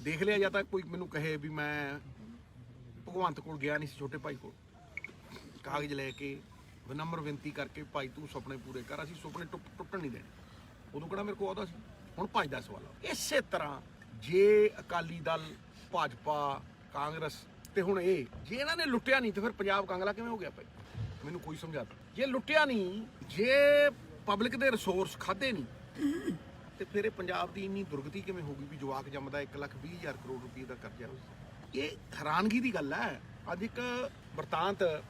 ਦੇਖ ਲਿਆ ਜਾਂ ਤਾਂ ਕੋਈ ਮੈਨੂੰ ਕਹੇ ਵੀ ਮੈਂ ਭਗਵੰਤ ਕੋਲ ਗਿਆ ਨਹੀਂ ਸੀ ਛੋਟੇ ਭਾਈ ਕੋਲ। ਕਾਗਜ਼ ਲੈ ਕੇ ਵਿਨਮਰ ਬੇਨਤੀ ਕਰਕੇ ਭਾਈ ਤੂੰ ਸੁਪਨੇ ਪੂਰੇ ਕਰ, ਅਸੀਂ ਸੁਪਨੇ ਟੁੱਟ- ਟੁੱਟਣ ਨਹੀਂ ਦੇਣੇ। ਉਦੋਂ ਕਿਹੜਾ ਮੇਰੇ ਕੋਲ ਆਉਂਦਾ ਸੀ? ਹੁਣ ਭੱਜਦਾ ਸਵਾਲ ਇਸੇ ਤਰ੍ਹਾਂ ਜੇ ਅਕਾਲੀ ਦਲ, ਭਾਜਪਾ, ਕਾਂਗਰਸ ਤੇ ਹੁਣ ਇਹ, ਜੇ ਇਹਨਾਂ ਨੇ ਲੁੱਟਿਆ ਨਹੀਂ ਤੇ ਫਿਰ ਪੰਜਾਬ ਕਾਂਗਲਾ ਕਿਵੇਂ ਹੋ ਗਿਆ ਭਾਈ? ਮੈਨੂੰ ਕੋਈ ਸਮਝਾ ਦੇ ਜੇ ਲੁੱਟਿਆ ਨਹੀਂ, ਜੇ ਪਬਲਿਕ ਦੇ ਰਿਸੋਰਸ ਖਾਦੇ ਨਹੀਂ ਤੇ ਫਿਰ ਇਹ ਪੰਜਾਬ ਦੀ ਇੰਨੀ ਦੁਰਗਤੀ ਕਿਵੇਂ ਹੋ ਗਈ ਵੀ ਜਵਾਕ ਜੰਮਦਾ 1 ਲੱਖ 20 ਹਜ਼ਾਰ ਕਰੋੜ ਰੁਪਏ ਦਾ ਕਰਜ਼ਾ? ਇਹ ਹੈਰਾਨਗੀ ਦੀ ਗੱਲ ਹੈ। ਅੱਜ ਇੱਕ ਵਰਤਾਂਤ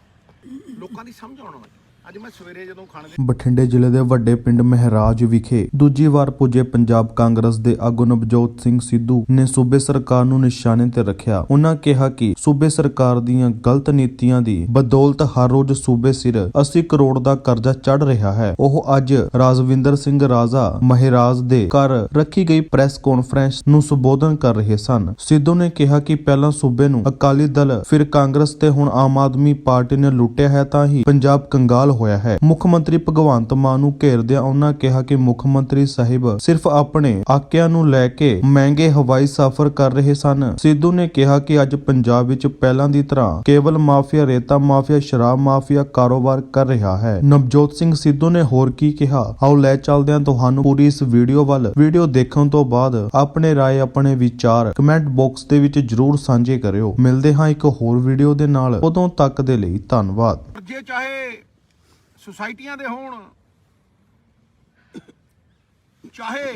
ਲੋਕਾਂ ਦੀ ਸਮਝ ਆਉਣ ਵਾਲੀ। ਅੱਜ ਮੈਂ ਸਵੇਰੇ ਜਦੋਂ ਖਾਣੇ ਬਠਿੰਡੇ ਜ਼ਿਲ੍ਹੇ ਦੇ ਵੱਡੇ ਪਿੰਡ ਮਹਿਰਾਜ ਵਿਖੇ ਦੂਜੀ ਵਾਰ ਪੁੱਜੇ ਪੰਜਾਬ ਕਾਂਗਰਸ ਦੇ ਆਗੂ ਨਵਜੋਤ ਸਿੰਘ ਸਿੱਧੂ ਨੇ ਸੂਬੇ ਸਰਕਾਰ ਨੂੰ ਨਿਸ਼ਾਨੇ ਤੇ ਰੱਖਿਆ। ਉਹਨਾਂ ਕਿਹਾ ਕਿ ਸੂਬੇ ਸਰਕਾਰ ਦੀਆਂ ਗਲਤ ਨੀਤੀਆਂ ਦੀ ਬਦੌਲਤ ਹਰ ਰੋਜ਼ ਸੂਬੇ ਸਿਰ 80 ਕਰੋੜ ਦਾ ਕਰਜ਼ਾ ਚੜ ਰਿਹਾ ਹੈ। ਉਹ ਅੱਜ ਰਾਜਵਿੰਦਰ ਸਿੰਘ ਰਾਜਾ ਮਹਿਰਾਜ ਦੇ ਘਰ ਰੱਖੀ ਗਈ ਪ੍ਰੈਸ ਕਾਨਫਰੰਸ ਨੂੰ ਸੰਬੋਧਨ ਕਰ ਰਹੇ ਸਨ। ਸਿੱਧੂ ਨੇ ਕਿਹਾ ਕਿ ਪਹਿਲਾਂ ਸੂਬੇ ਨੂੰ ਅਕਾਲੀ ਦਲ, ਫਿਰ ਕਾਂਗਰਸ ਤੇ ਹੁਣ ਆਮ ਆਦਮੀ ਪਾਰਟੀ ਨੇ ਲੁੱਟਿਆ ਹੈ ਤਾਂ ਹੀ ਪੰਜਾਬ ਕੰਗਾਲ ਹੋਇਆ ਹੈ। ਮੁੱਖ ਮੰਤਰੀ ਭਗਵੰਤ ਮਾਨ ਨੂੰ ਘੇਰਦਿਆਂ ਉਹਨਾਂ ਕਿਹਾ ਕਿ ਮੁੱਖ ਮੰਤਰੀ ਸਾਹਿਬ ਸਿਰਫ ਆਪਣੇ ਆਕਿਆਂ ਨੂੰ ਲੈ ਕੇ ਮਹਿੰਗੇ ਹਵਾਈ ਸਫ਼ਰ ਕਰ ਰਹੇ ਸਨ। ਸਿੱਧੂ ਨੇ ਕਿਹਾ ਕਿ ਅੱਜ ਪੰਜਾਬ ਵਿੱਚ ਪਹਿਲਾਂ ਦੀ ਤਰ੍ਹਾਂ ਕੇਵਲ ਮਾਫੀਆ ਰੇਤਾ ਮਾਫੀਆ, ਸ਼ਰਾਬ ਮਾਫੀਆ ਕਾਰੋਬਾਰ ਕਰ ਰਿਹਾ ਹੈ। ਨਵਜੋਤ ਸਿੰਘ ਸਿੱਧੂ ਨੇ ਹੋਰ ਕੀ ਕਿਹਾ? ਆਓ ਲੈ ਚੱਲਦੇ ਹਾਂ ਤੁਹਾਨੂੰ ਪੂਰੀ ਇਸ ਵੀਡੀਓ ਵੱਲ। ਵੀਡੀਓ ਦੇਖਣ ਤੋਂ ਬਾਅਦ ਆਪਣੇ ਰਾਏ, ਆਪਣੇ ਵਿਚਾਰ ਕਮੈਂਟ ਬਾਕਸ ਦੇ ਵਿੱਚ ਜਰੂਰ ਸਾਂਝੇ ਕਰਿਓ। ਮਿਲਦੇ ਹਾਂ ਇੱਕ ਹੋਰ ਵੀਡੀਓ ਦੇ ਨਾਲ। ਉਦੋਂ ਤੱਕ ਦੇ ਲਈ ਧੰਨਵਾਦ। ਜੇ ਚਾਹੇ ਸੁਸਾਇਟੀਆਂ ਦੇ ਹੋਣ ਚਾਹੇ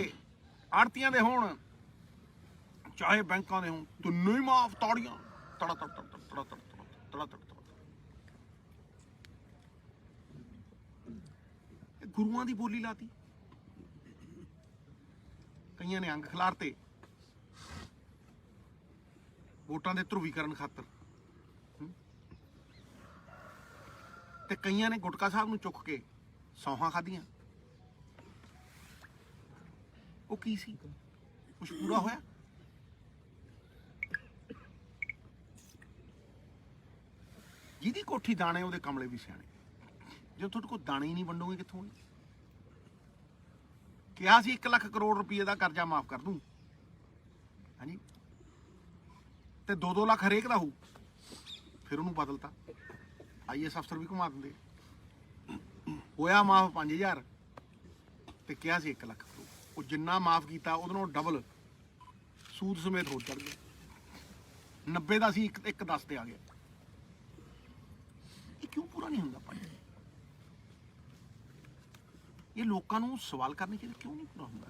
ਆੜਤੀਆਂ ਦੇ ਹੋਣ ਚਾਹੇ ਬੈਂਕਾਂ ਦੇ ਹੋਣ ਤਿੰਨੋਂ ਹੀ ਮਾਫ ਤਾੜੀਆਂ ਤੜਾ ਤੜ ਤੜ ਤੜਾ ਤੜ ਤੜਾ ਤੜ ਗੁਰੂਆਂ ਦੀ ਬੋਲੀ ਲਾਤੀ ਕਈਆਂ ਨੇ ਅੰਗ ਖਿਲਾਰਤੇ ਵੋਟਾਂ ਦੇ ਧਰੂਵੀਕਰਨ ਖਾਤਰ ਤੇ ਕਈਆਂ ਨੇ ਗੁਟਕਾ ਸਾਹਿਬ ਨੂੰ ਚੁੱਕ ਕੇ ਸੌਹਾਂ ਖਾਧੀਆਂ। ਉਹ ਕੀ ਸੀ? ਕੁਝ ਪੂਰਾ ਹੋਇਆ? ਜਿਹਦੀ ਕੋਠੀ ਦਾਣੇ, ਉਹਦੇ ਕਮਲੇ ਵੀ ਸਿਆਣੇ। ਜੇ ਤੁਹਾਡੇ ਕੋਲ ਦਾਣੇ ਹੀ ਨਹੀਂ ਵੰਡੋਗੇ ਕਿੱਥੋਂ ਕਿਹਾ ਸੀ 1 ਲੱਖ ਕਰੋੜ ਰੁਪਏ ਦਾ ਕਰਜ਼ਾ ਮਾਫ ਕਰ ਦੂੰ। ਹਾਂਜੀ? ਤੇ 2-2 ਲੱਖ ਹਰੇਕ ਦਾ ਹੋਊ। ਫਿਰ ਉਹਨੂੰ ਬਦਲਤਾ। ਆਈਐਸ ਅਫਸਰ ਵੀ ਘੁਮਾ ਦਿੰਦੇ। ਹੋਇਆ ਮਾਫ 5000 ਤੇ ਕਿਹਾ ਸੀ 1 ਲੱਖ ਕਰੋੜ ਉਹ ਜਿੰਨਾ ਮਾਫ ਕੀਤਾ, ਉਹਦੇ ਨਾਲੋਂ ਡਬਲ ਸੂਦ ਸਮੇਤ ਹੋ ਚੜ ਗਿਆ 90 ਦਾ ਸੀ, ਇੱਕ ਇੱਕ 10 ਤੇ ਆ ਗਿਆ। ਇਹ ਕਿਉਂ ਪੂਰਾ ਨਹੀਂ ਹੁੰਦਾ ਭਾਈ? ਇਹ ਲੋਕਾਂ ਨੂੰ ਸਵਾਲ ਕਰਨੇ ਚਾਹੀਦੇ, ਕਿਉਂ ਨਹੀਂ ਪੂਰਾ ਹੁੰਦਾ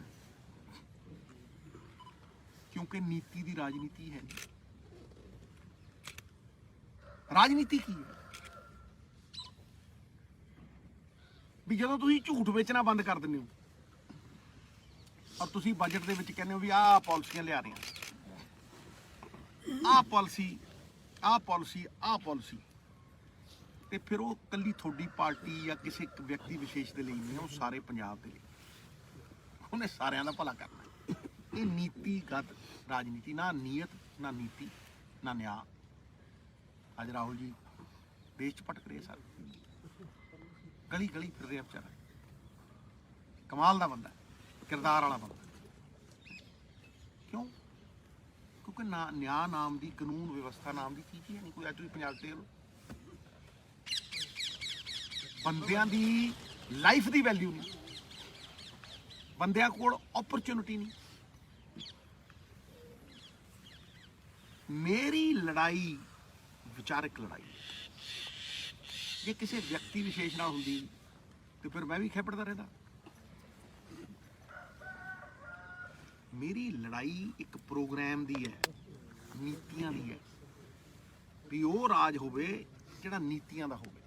ਕਿਉਂਕਿ ਨੀਤੀ ਦੀ ਰਾਜਨੀਤੀ ਹੈ ਰਾਜਨੀਤੀ ਕੀ ਹੈ? ਵੀ ਜਦੋਂ ਤੁਸੀਂ ਝੂਠ ਵੇਚਣਾ ਬੰਦ ਕਰ ਦਿੰਦੇ ਹੋ, ਔਰ ਤੁਸੀਂ ਬਜਟ ਦੇ ਵਿੱਚ ਕਹਿੰਦੇ ਹੋ ਵੀ ਆਹ ਪਾਲਿਸੀਆਂ ਲਿਆ ਰਹੇ ਹਾਂ। ਆਹ ਪਾਲਿਸੀ ਆਹ ਪਾਲਿਸੀ ਆਹ ਪਾਲਿਸੀ ਤੇ ਫਿਰ ਉਹ ਕੱਲੀ ਤੁਹਾਡੀ ਪਾਰਟੀ ਜਾਂ ਕਿਸੇ ਇੱਕ ਵਿਅਕਤੀ ਵਿਸ਼ੇਸ਼ ਦੇ ਲਈ ਨਹੀਂ, ਉਹ ਸਾਰੇ ਪੰਜਾਬ ਦੇ ਲਈ। ਉਹਨੇ ਸਾਰਿਆਂ ਦਾ ਭਲਾ ਕਰਨਾ। ਇਹ ਨੀਤੀਗਤ ਰਾਜਨੀਤੀ, ਨਾ ਨੀਅਤ, ਨਾ ਨੀਤੀ, ਨਾ ਨਿਆਂ। ਅੱਜ ਰਾਹੁਲ ਜੀ, ਦੇਸ਼ ਚ ਭਟਕ ਰਹੇ ਸਰ ਗਲੀ ਗਲੀ ਫਿਰ ਰਿਹਾ ਵਿਚਾਰਾ। ਕਮਾਲ ਦਾ ਬੰਦਾ, ਕਿਰਦਾਰ ਵਾਲਾ ਬੰਦਾ। ਕਿਉਂ? ਕਿਉਂਕਿ ਨਾ, ਨਿਆਂ ਨਾਮ ਦੀ, ਕਾਨੂੰਨ ਵਿਵਸਥਾ ਨਾਮ ਦੀ ਚੀਜ਼ ਹੀ ਨਹੀਂ ਕੋਈ ਅੱਜ ਵੀ ਪੰਜਾਬ ਤੇ ਲਓ। ਬੰਦਿਆਂ ਦੀ ਲਾਈਫ ਦੀ ਵੈਲਿਊ ਨਹੀਂ ਬੰਦਿਆਂ ਕੋਲ ਓਪਰਚੁਨਿਟੀ ਨਹੀਂ ਮੇਰੀ ਲੜਾਈ ਵਿਚਾਰਕ ਲੜਾਈ ਜੇ ਕਿਸੇ ਵਿਅਕਤੀ ਵਿਸ਼ੇਸ਼ ਨਾਲ ਹੁੰਦੀ, ਤੇ ਫਿਰ ਮੈਂ ਵੀ ਖੇਪੜਦਾ ਰਹਿੰਦਾ। ਮੇਰੀ ਲੜਾਈ ਇੱਕ ਪ੍ਰੋਗਰਾਮ ਦੀ ਹੈ, ਨੀਤੀਆਂ ਦੀ ਹੈ। ਵੀ ਉਹ ਰਾਜ ਹੋਵੇ ਜਿਹੜਾ ਨੀਤੀਆਂ ਦਾ ਹੋਵੇ।